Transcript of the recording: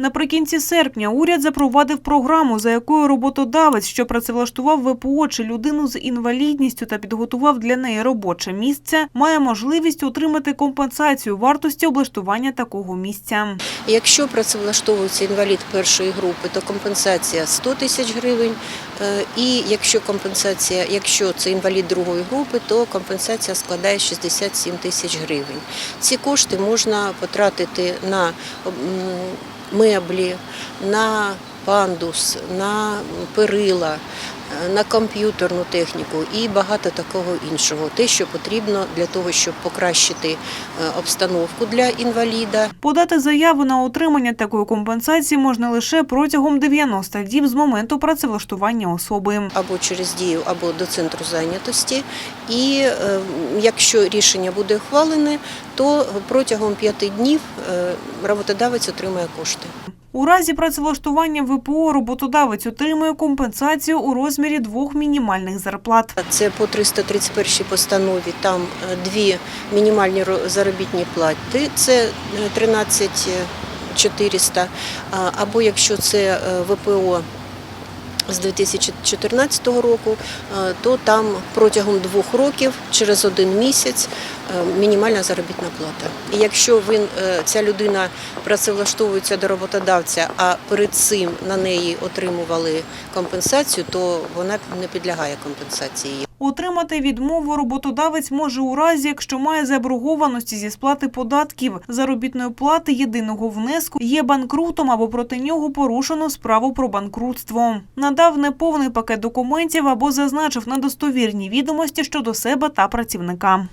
Наприкінці серпня уряд запровадив програму, за якою роботодавець, що працевлаштував ВПО чи людину з інвалідністю та підготував для неї робоче місце, має можливість отримати компенсацію вартості облаштування такого місця. Якщо працевлаштовується інвалід першої групи, то компенсація 100 тисяч гривень. Е, І якщо компенсація, якщо це інвалід другої групи, то компенсація складає 67 тисяч гривень. Ці кошти можна потратити на меблі, на пандус, на перила, е, на комп'ютерну техніку і багато такого іншого. Те, що потрібно для того, щоб покращити е, обстановку для інваліда. Подати заяву на отримання такої компенсації можна лише протягом 90 діб з моменту працевлаштування особи. або через дію, або до центру зайнятості. І е, якщо рішення буде ухвалене, то протягом п'яти днів роботодавець отримає кошти. У разі працевлаштування ВПО роботодавець отримує компенсацію у розмірі двох мінімальних зарплат. Це по 331 постанові. Там е, дві мінімальні ро- заробітні плати. Це е, 13 400. Або якщо це е, ВПО з 2014 року, е, то там протягом двох років, через один місяць, е, мінімальна заробітна плата. І якщо він, е, ця людина працевлаштовується до роботодавця, а перед цим на неї отримували компенсацію, то вона не підлягає компенсації. Отримати відмову роботодавець може у разі, якщо має заборгованості зі сплати податків, заробітної плати, єдиного внеску, є банкрутом або проти нього порушено справу про банкрутство. Надав неповний пакет документів або зазначив недостовірні відомості щодо себе та працівника.